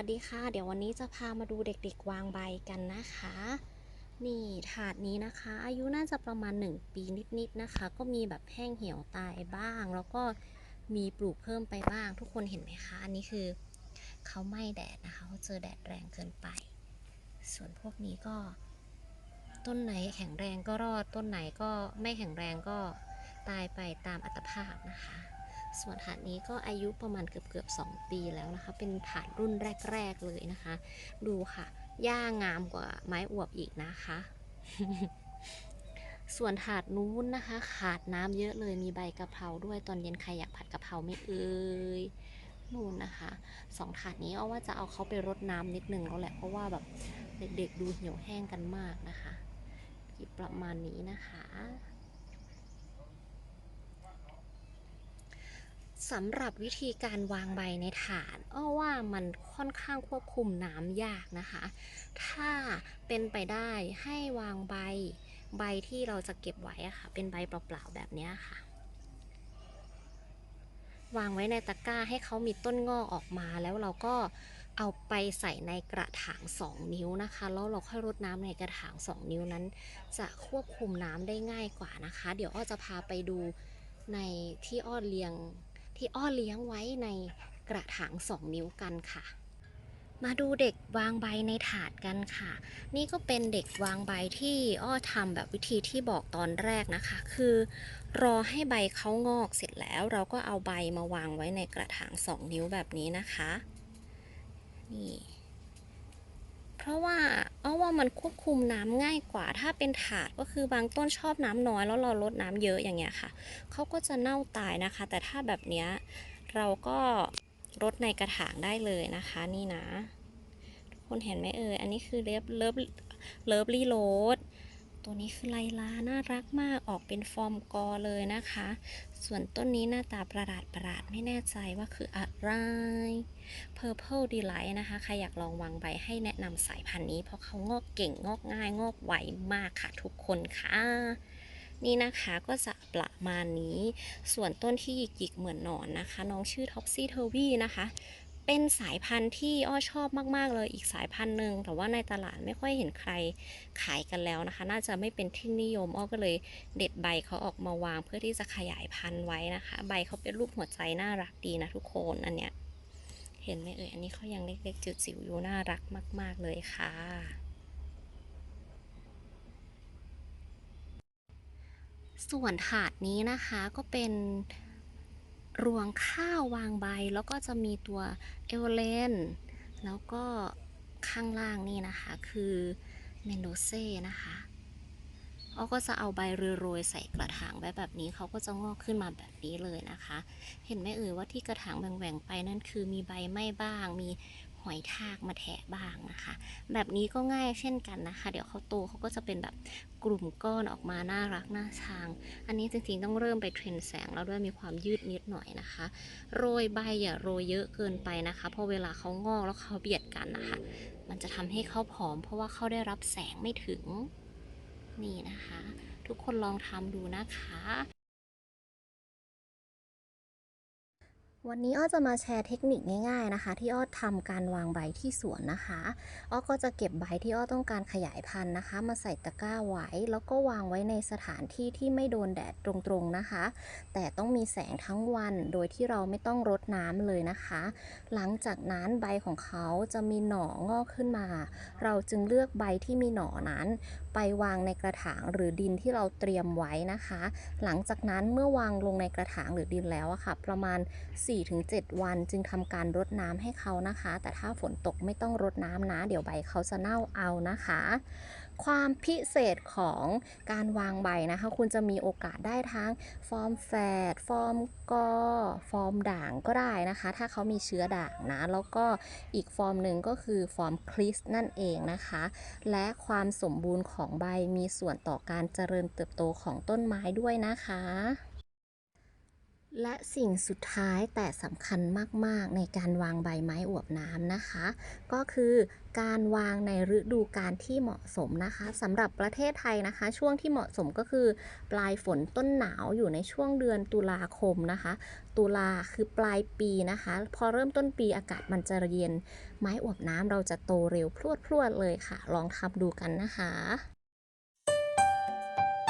วัสดีค่ะ เดี๋ยววันนี้จะพามาดูเด็กๆวางใบกันนะคะ นี่ถาดนี้นะคะ อายุน่าจะประมาณ 1 ปีนิดๆนะคะ ก็มีแบบแห้งเหี่ยวตายบ้าง แล้วก็มีปลูกเพิ่มไปบ้าง ทุกคนเห็นไหมคะ อันนี้คือเขาไหม้แดดนะคะเขาเจอแดดแรงเกินไป ส่วนพวกนี้ก็ ต้นไหนแข็งแรงก็รอดต้นไหนก็ไม่แข็งแรงก็ตายไปตามอัตภาพนะคะ ส่วนถาดนี้ก็อายุประมาณเกือบเกือบ2ปีแล้วนะคะ เป็นถาดรุ่นแรก ๆ เลยนะคะ ดูค่ะหญ้างามกว่าไม้อวบอีกนะคะ ส่วนถาดนู้นนะคะ ขาดน้ำเยอะเลยมีใบกะเพราด้วยตอนเย็นใครอยากผัดกะเพราไม่เอ่ยนู่นนะคะสองถาดนี้เอาว่าจะเอาเขาไปรดน้ำนิดนึงแล้วแหละเพราะว่าแบบเด็กๆดูเหี่ยวแห้งกันมากนะคะประมาณนี้นะคะ สำหรับวิธีการวางใบในถาดอ้อว่ามันค่อนข้างควบคุมน้ำยากนะคะ ถ้าเป็นไปได้ให้วางใบใบที่เราจะเก็บไว้อะค่ะ เป็นใบเปล่าๆแบบนี้ค่ะ วางไว้ในตะกร้าให้เขามีต้นงอกออกมาแล้วเราก็เอาไปใส่ในกระถาง 2 นิ้วนะคะ แล้วเราค่อยรดน้ำในกระถาง 2 นิ้วนั้น จะควบคุมน้ำได้ง่ายกว่านะคะ เดี๋ยวอ้อจะพาไปดูในที่อ้อเลี้ยง ที่อ้อเลี้ยงไว้ในกระถาง 2 นิ้วกันค่ะ มาดูเด็กวางใบในถาดกันค่ะ นี่ก็เป็นเด็กวางใบที่อ้อทำแบบวิธีที่บอกตอนแรกนะคะ คือ รอให้ใบเขางอกเสร็จแล้วเราก็เอาใบมาวางไว้ในกระถาง 2 นิ้วแบบนี้นะคะ นี่ เพราะว่าอ้อว่า มันควบคุมน้ำง่ายกว่า ถ้าเป็นถาดก็คือบางต้นชอบน้ำน้อยแล้วเราลดน้ำเยอะอย่างเงี้ยค่ะเขาก็จะเน่าตายนะคะ แต่ถ้าแบบเนี้ยเราก็ลดในกระถางได้เลยนะคะ นี่นะ ทุกคนเห็นไหมเอ่ยอันนี้คือเลิฟเลิฟเลิฟรีโรด ตัวนี้คือไลลาน่ารักมากออกเป็นฟอร์มกอเลยนะคะ ส่วนต้นนี้หน้าตาประหลาดประหลาดไม่แน่ใจว่าคืออะไร Purple Delight นะคะ ใครอยากลองวางใบให้แนะนำสายพันธุ์นี้ เพราะเขางอกเก่งงอกง่ายงอกไวมากค่ะทุกคนค่ะนี่นะคะก็จะประมาณนี้ ส่วนต้นที่หยิกๆเหมือนหนอนนะคะ น้องชื่อ Topsy Turvy นะคะ เป็นสายพันธุ์ที่อ้อชอบมากๆเลยอีกสายพันธุ์หนึ่งแต่ว่าในตลาดไม่ค่อยเห็นใครขายกันแล้วนะคะ น่าจะไม่เป็นที่นิยมอ้อก็เลยเด็ดใบเขาออกมาวางเพื่อที่จะขยายพันธุ์ไว้นะคะ ใบเขาเป็นรูปหัวใจน่ารักดีนะทุกคนอันเนี้ยเห็นไหมเอ่ยอันนี้เขายังเล็กๆจิ๋วๆอยู่น่ารักมาก ๆเลยค่ะส่วนถาดนี้นะคะก็เป็น รวงข้าววางใบ แล้วก็จะมีตัวเอเวเลนแล้วก็ข้างล่างนี่นะคะคือเมนโดเซ่นะคะเขาก็จะเอาใบโรยใส่กระถางไว้แบบนี้เขาก็จะงอกขึ้นมาแบบนี้เลยนะคะ เห็นไหมเอ่ยว่าที่กระถางแหว่งๆไปนั่นคือมีใบไม่บ้าง มี หอยทากมาแทะบ้างนะคะ แบบนี้ก็ง่ายเช่นกันนะคะ เดี๋ยวเขาโตเขาก็จะเป็นแบบกลุ่มก้อนออกมาน่ารักน่าชัง อันนี้จริงๆต้องเริ่มไปเทรนแสงแล้วด้วยมีความยืดนิดหน่อยนะคะ โรยใบอย่าโรยเยอะเกินไปนะคะ เพราะเวลาเขางอกแล้วเขาเบียดกันนะคะ มันจะทำให้เขาผอม เพราะว่าเขาได้รับแสงไม่ถึงนี่นะคะ ทุกคนลองทำดูนะคะ วันนี้อ้อจะมาแชร์เทคนิคง่าย ๆนะคะ ที่อ้อทำการวางใบที่สวนนะคะอ้อก็จะเก็บใบที่อ้อต้องการขยายพันธุ์นะคะ มาใส่ตะกร้าไว้แล้วก็วางไว้ในสถานที่ที่ไม่โดนแดดตรงๆนะคะ แต่ต้องมีแสงทั้งวันโดยที่เราไม่ต้องรดน้ำเลยนะคะ หลังจากนั้นใบของเขาจะมีหน่องอกขึ้นมา เราจึงเลือกใบที่มีหน่อนั้น ไปวางในกระถางหรือดินที่เราเตรียมไว้นะคะ หลังจากนั้นเมื่อวางลงในกระถางหรือดินแล้วอะค่ะ ประมาณ 4-7 วันจึงทำการรดน้ำให้เขานะคะ แต่ถ้าฝนตกไม่ต้องรดน้ำนะ เดี๋ยวใบเขาจะเน่าเอานะคะ ความพิเศษของการวางใบนะคะ คุณจะมีโอกาสได้ทั้งฟอร์มแฝดฟอร์มกอฟอร์มด่างก็ได้นะคะ ถ้าเขามีเชื้อด่างนะ แล้วก็อีกฟอร์มหนึ่งก็คือฟอร์มคลิสนั่นเองนะคะ และความสมบูรณ์ของใบมีส่วนต่อการเจริญเติบโตของต้นไม้ด้วยนะคะ และสิ่งสุดท้ายแต่สำคัญมาก ๆ ในการวางใบไม้อวบน้ำนะคะ ก็คือการวางในฤดูกาลที่เหมาะสมนะคะสำหรับประเทศไทยนะคะ ช่วงที่เหมาะสมก็คือ ปลายฝนต้นหนาวอยู่ในช่วงเดือนตุลาคมนะคะ ตุลาคือปลายปีนะคะ พอเริ่มต้นปีอากาศมันจะเย็นไม้อวบน้ำเราจะโตเร็วพรวดๆเลยค่ะ ลองทำดูกันนะคะ